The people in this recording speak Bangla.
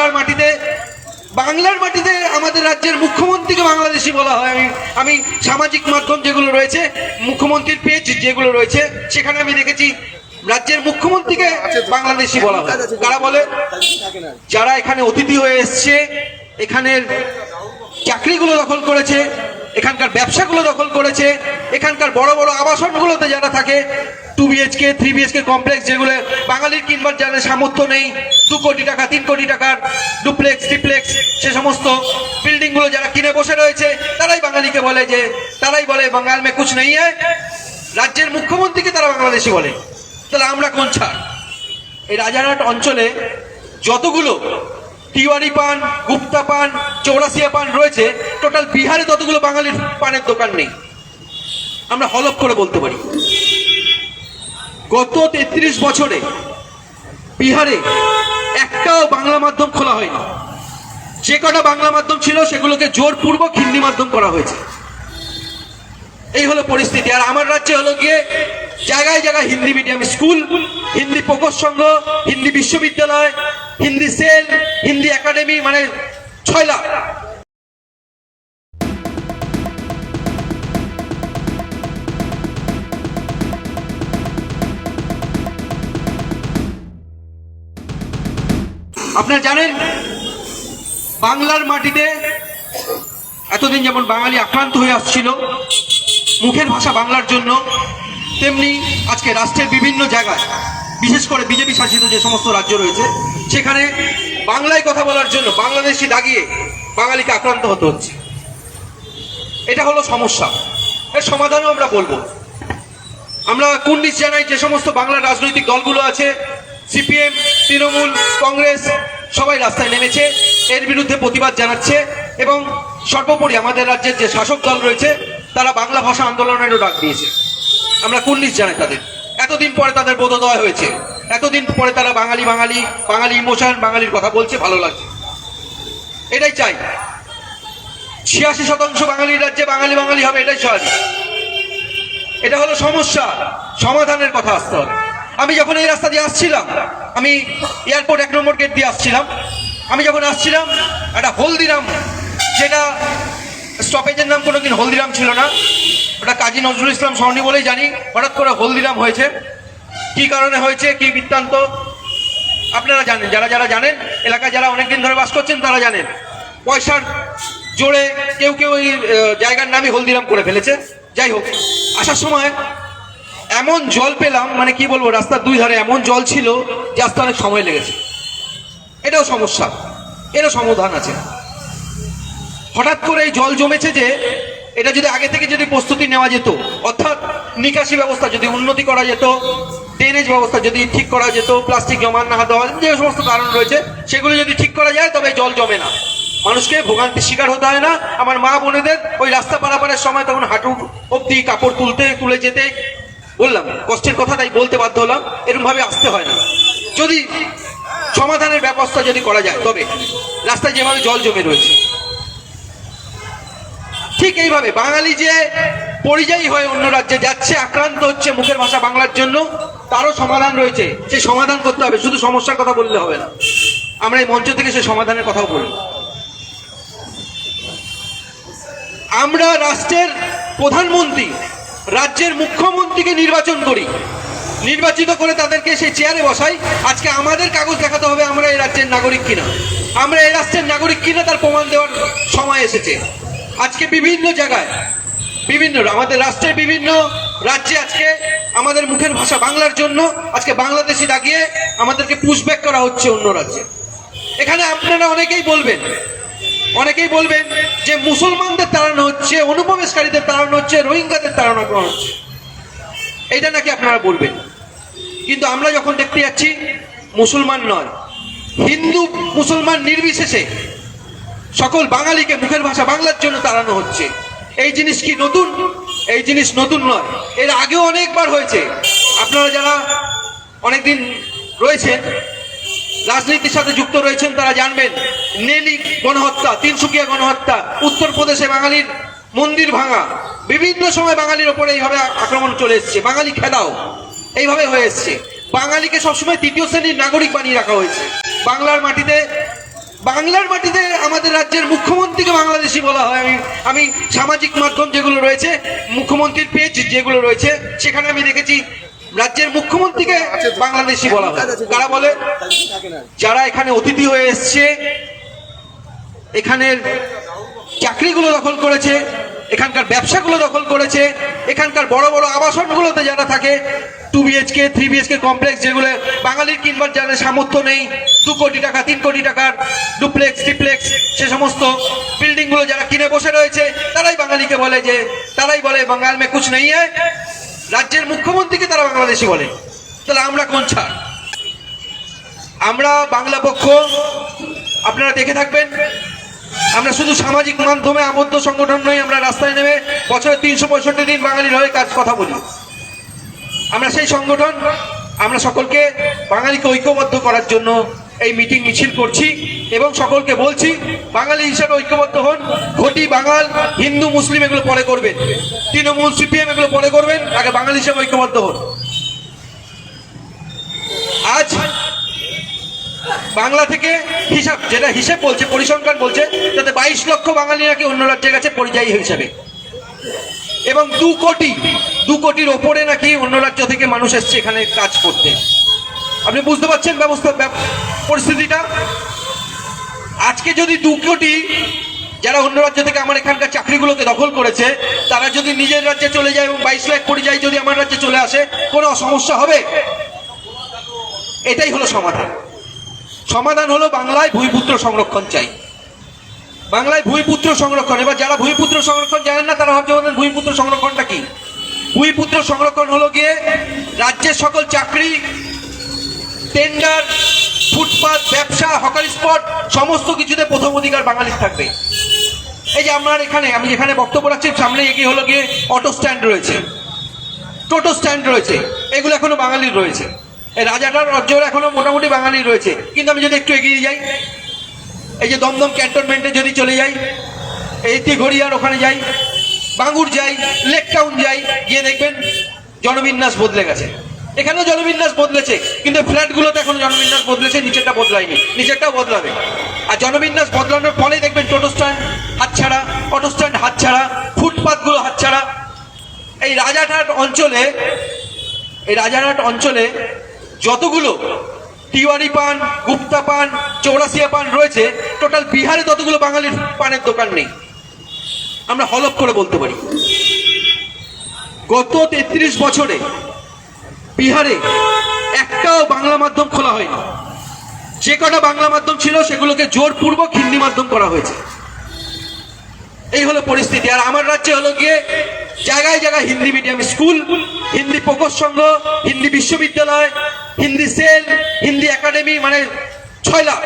বাংলার মাটিতে বাংলার মাটিতে আমাদের রাজ্যের মুখ্যমন্ত্রীকে বাংলাদেশি বলা হয়। আমি আমি সামাজিক মাধ্যম যেগুলো রয়েছে, মুখ্যমন্ত্রীর পেজ যেগুলো রয়েছে, সেখানে আমি দেখেছি রাজ্যের মুখ্যমন্ত্রীকে বাংলাদেশি বলা হয়। কারা বলে? যারা এখানে অতিথি হয়ে এসছে, এখানের চাকরিগুলো দখল করেছে এখানকার ব্যবসাগুলো দখল করেছে, এখানকার বড় বড় আবাসনগুলোতে যারা থাকে two BHK three BHK complex যেগুলো বাঙালির কিনবার যাদের সামর্থ্য নেই, দু কোটি টাকা, তিন কোটি টাকার ডুপ্লেক্স ট্রিপ্লেক্স সে সমস্ত বিল্ডিংগুলো যারা কিনে বসে রয়েছে, তারাই বাঙালিকে বলে যে, তারাই বলে বাঙাল মে কুছ নেই হ্যায়, রাজ্যের মুখ্যমন্ত্রীকে তারা বাংলাদেশি বলে। তাহলে আমরা কোন ছাড়? এই রাজারহাট অঞ্চলে যতগুলো তিওয়ারি পান, গুপ্তা পান চৌরাসিয়া পান রয়েছে। টোটাল বিহারে ততগুলো বাঙালির পানের দোকান নেই। আমরা হলপ করে বলতে পারি। গত তেত্রিশ বছরে বিহারে একটাও বাংলা মাধ্যম খোলা হয়নি। যে কটা বাংলা মাধ্যম ছিল সেগুলোকে জোরপূর্বক হিন্দি মাধ্যম করা হয়েছে। এই হলো পরিস্থিতি। আর আমার রাজ্যে হলো গিয়ে জায়গায় জায়গায় হিন্দি মিডিয়াম স্কুল, হিন্দি প্রকোষ সংঘ, হিন্দি বিশ্ববিদ্যালয়, হিন্দি সেল, হিন্দি একাডেমি মানে ছয় লাখ। আপনারা জানেন, বাংলার মাটিতে এতদিন যেমন বাঙালি আক্রান্ত হয়ে আসছিল, মুখের ভাষা বাংলার জন্য তেমনি আজকে রাষ্ট্রের বিভিন্ন জায়গায়, বিশেষ করে বিজেপি শাসিত যে সমস্ত রাজ্য রয়েছে, সেখানে বাংলায় কথা বলার জন্য বাংলাদেশি দাগিয়ে বাঙালিকে আক্রান্ত হতে হচ্ছে। এটা হলো সমস্যা। এর সমাধানও আমরা বলব। আমরা কুন্ডিস জানাই যে সমস্ত বাংলার রাজনৈতিক দলগুলো আছে, সিপিএম, তৃণমূল, কংগ্রেস, সবাই রাস্তায় নেমেছে, এর বিরুদ্ধে প্রতিবাদ জানাচ্ছে এবং সর্বোপরি আমাদের রাজ্যের যে শাসক দল রয়েছে, তারা বাংলা ভাষা আন্দোলনেরও ডাক দিয়েছে। আমরা কুন্ডিস জানাই তাদের। এতদিন পরে তাদের বোধোদয় হয়েছে। এতদিন পরে তারা বাঙালি বাঙালি বাঙালি ইমোশন, বাঙালির কথা বলছে, ভালো লাগছে। এটাই চাই। ছিয়াশি শতাংশ বাঙালির রাজ্যে বাঙালি বাঙালি হবে, এটাই স্বাভাবিক। এটা হলো সমস্যা। সমাধানের কথা আসতে হবে। আমি যখন এই রাস্তা দিয়ে আসছিলাম, আমি এয়ারপোর্ট এক নম্বর গেট দিয়ে আসছিলাম। আমি যখন আসছিলাম, একটা হলদিরাম, যেটা স্টপেজের নাম কোনোদিন হলদিরাম ছিল না। ওটা কাজী নজরুল ইসলাম সরণি বলেই জানি। হঠাৎ করে হলদিরাম হয়েছে। কি কারণে হয়েছে? কি বৃত্তান্ত? আপনারা জানেন। যারা যারা জানেন এলাকায় যারা অনেকদিন ধরে বাস করছেন তারা জানেন। পয়সার জোরে কেউ কেউ আহ, জায়গার নামই হলদিরাম করে ফেলেছে। যাই হোক আসার সময় এমন জল পেলাম মানে কি বলব রাস্তার দুই ধারে এমন জল ছিল যে আসতে অনেক সময় লেগেছে। এটাও সমস্যা। এরও সমাধান আছে। হঠাৎ করে এই জল জমেছে যে এটা যদি আগে থেকে যদি প্রস্তুতি নেওয়া যেত, অর্থাৎ নিকাশি ব্যবস্থা যদি উন্নতি করা যেত ড্রেনেজ ব্যবস্থা যদি ঠিক করা যেত প্লাস্টিক জমা না দেওয়া, যে সমস্ত কারণ রয়েছে, সেগুলো যদি ঠিক করা যায়, তবে জল জমে না। মানুষকে ভোগান্তির শিকার হতে হয় না। আমার মা বোনেদের ওই রাস্তা পারাপারের সময় তখন হাঁটু অব্দি কাপড় তুলতে, তুলে যেতে বললাম। কষ্টের কথা তাই বলতে বাধ্য হলাম। এরকম ভাবে আসতে হয় না। যদি সমাধানের ব্যবস্থা যদি করা যায়, তবে রাস্তায় যেভাবে জল জমে রয়েছে ঠিক এইভাবে, বাঙালি যে পরিযায়ী হয়ে অন্য রাজ্যে যাচ্ছে, আক্রান্ত হচ্ছে মুখের ভাষা বাংলার জন্য, তারও সমাধান রয়েছে। সে সমাধান করতে হবে, শুধু সমস্যার কথা বললে হবে না। আমরা এই মঞ্চ থেকে সে সমাধানের কথাও বলব। আমরা রাষ্ট্রের প্রধানমন্ত্রী, রাজ্যের মুখ্যমন্ত্রীকে নির্বাচন করি। নির্বাচিত করে তাদেরকে সেই চেয়ারে বসাই। আজকে আমাদের কাগজ দেখাতে হবে আমরা এই রাজ্যের নাগরিক কিনা। আমরা এই রাষ্ট্রের নাগরিক কিনা তার প্রমাণ দেওয়ার সময় এসেছে। আজকে বিভিন্ন জায়গায়, বিভিন্ন আমাদের রাষ্ট্রের বিভিন্ন রাজ্যে আজকে আমাদের মুখের ভাষা বাংলার জন্য আজকে বাংলাদেশি দাগিয়ে আমাদেরকে পুশব্যাক করা হচ্ছে অন্য রাজ্যে। এখানে আপনারা অনেকেই বলবেন অনেকেই বলবেন যে মুসলমানদের তাড়ানো হচ্ছে, অনুপ্রবেশকারীদের তাড়ানো হচ্ছে, রোহিঙ্গাদের তাড়ানো করা হচ্ছে। এইটা নাকি আপনারা বলবেন? কিন্তু আমরা যখন দেখতে যাচ্ছি, মুসলমান নয়, হিন্দু মুসলমান নির্বিশেষে সকল বাঙালিকে মুখের ভাষা বাংলার জন্য তাড়ানো হচ্ছে। এই জিনিস কি নতুন? এই জিনিস নতুন নয়। এর আগেও অনেকবার হয়েছে। আপনারা যারা অনেকদিন রয়েছেন, রাজনীতির সাথে যুক্ত রয়েছেন, তারা জানবেন, নেলি গণহত্যা, তিনসুকিয়া গণহত্যা, উত্তরপ্রদেশে বাঙালির মন্দির ভাঙা, বিভিন্ন সময় বাঙালির ওপরে এইভাবে আক্রমণ চলে এসছে। বাঙালি খেদাও। এইভাবে হয়ে এসছে। বাঙালিকে সবসময় তৃতীয় শ্রেণির নাগরিক বানিয়ে রাখা হয়েছে। বাংলার মাটিতে বাংলার মাটিতে আমাদের রাজ্যের মুখ্যমন্ত্রীকে বাংলাদেশি বলা হয়। আমি আমি সামাজিক মাধ্যম যেগুলো রয়েছে, মুখ্যমন্ত্রীর পেজ যেগুলো রয়েছে, সেখানে আমি দেখেছি রাজ্যের মুখ্যমন্ত্রীকে বাংলাদেশি বলা হয়। কারা বলে? যারা এখানে অতিথি হয়ে এসছে, এখানের চাকরিগুলো দখল করেছে, এখানকার ব্যবসাগুলো দখল বড় বড় আবাসনগুলোতে যারা থাকে two BHK three BHK complex যেগুলো বাঙালির কিনবার যাদের সামর্থ্য নেই, দু কোটি টাকা, তিন কোটি টাকার ডুপ্লেক্স ট্রিপ্লেক্স সে সমস্ত বিল্ডিংগুলো যারা কিনে বসে রয়েছে, তারাই বাঙালিকে বলে যে, তারাই বলে, বাঙাল মে কুছ নেই হ্যায়? রাজ্যের মুখ্যমন্ত্রীকে তারা বাংলাদেশি বলে। তাহলে আমরা কোন ছাড়? আমরা বাংলা পক্ষ, আপনারা দেখে থাকবেন আমরা শুধু সামাজিক মাধ্যমে আবদ্ধ সংগঠন নই, আমরা রাস্তায় নেমে বছরে তিনশো পঁয়ষট্টি দিন বাঙালির হয়ে কাজ কথা বলি। আমরা সেই সংগঠন, আমরা সকলকে বাঙালিকে ঐক্যবদ্ধ করার জন্য এই মিটিং মিছিল করছি এবং সকলকে বলছি, বাঙালি হিসাবে ঐক্যবদ্ধ হন, ঘটি বাঙাল, হিন্দু, মুসলিম এগুলো পরে করবেন। তৃণমূল, সিপিএম এগুলো পরে করবেন, আগে বাঙালি হিসেবে ঐক্যবদ্ধ হন। বাংলা থেকে হিসাব, যেটা হিসেব বলছে, পরিসংখ্যান বলছে, তাতে বাইশ লক্ষ বাঙালি নাকি অন্য রাজ্যের কাছে পরিযায়ী হিসাবে। এবং দু কোটি, দু কোটির ওপরে নাকি অন্য রাজ্য থেকে মানুষ এসছে এখানে কাজ করতে। আপনি বুঝতে পারছেন ব্যবস্থা পরিস্থিতিটা? আজকে যদি দু কোটি যারা অন্য রাজ্য থেকে আমার এখানকার চাকরিগুলোকে দখল করেছে, তারা যদি নিজের রাজ্যে চলে যায় এবং বাইশ লাখ পরিযায়ী যদি আমার রাজ্যে চলে আসে, কোনো সমস্যা হবে? এটাই হলো সমাধান। সমাধান হলো বাংলায় ভূমিপুত্র সংরক্ষণ চাই। বাংলায় ভূমিপুত্র সংরক্ষণ। এবার যারা ভূমিপুত্র সংরক্ষণ জানেন না, তারা ভাবছে বলেন ভূমিপুত্র সংরক্ষণটা কি? ভূমিপুত্র সংরক্ষণ হলো গিয়ে রাজ্যের সকল চাকরি টেন্ডার ফুটপাথ ব্যবসা হকার স্পট সমস্ত কিছুতে প্রথম অধিকার বাঙালির থাকবে। এই যে আমার এখানে, আমি যেখানে বক্তব্য রাখছি, সামনে এগিয়ে হলো গিয়ে অটো স্ট্যান্ড রয়েছে। টোটো স্ট্যান্ড রয়েছে। এগুলো এখনও বাঙালির রয়েছে। রাজাটার অঞ্চল এখনও মোটামুটি বাঙালি রয়েছে। কিন্তু আমি যদি একটু এগিয়ে যাই, এই যে দমদম ক্যান্টনমেন্টে যদি চলে যাই, এই ঘড়িয়ার ওখানে যাই, বাঙ্গুর যাই, লেক টাউন যাই, গিয়ে দেখবেন জনবিন্যাস বদলে গেছে। এখানেও জনবিন্যাস বদলেছে, কিন্তু ফ্ল্যাটগুলোতে এখন জনবিন্যাস বদলেছে, নিচেরটা বদলায়নি, নিচেরটাও বদলাবে। আর জনবিন্যাস বদলানোর ফলে দেখবেন টোটো স্ট্যান্ড হাতছাড়া, অটো স্ট্যান্ড হাতছাড়া ফুটপাথগুলো হাতছাড়া। এই রাজারহাট অঞ্চলে, এই রাজারহাট অঞ্চলে যতগুলো তিওয়ারি পান, গুপ্তা পান চৌরাসিয়া পান রয়েছে টোটাল বিহারে ততগুলো বাঙালির পানের দোকান নেই। আমরা হলপ করে বলতে পারি। গত তেত্রিশ বছরে বিহারে একটাও বাংলা মাধ্যম খোলা হয়নি। যে কটা বাংলা মাধ্যম ছিল, সেগুলোকে জোরপূর্বক হিন্দি মাধ্যম করা হয়েছে। এই হলো পরিস্থিতি। আর আমার রাজ্যে হলো গিয়ে জায়গায় জায়গায় হিন্দি মিডিয়াম স্কুল, হিন্দি প্রকোষ সংঘ, হিন্দি বিশ্ববিদ্যালয়, হিন্দি সেল, হিন্দি একাডেমি মানে ছয় লাখ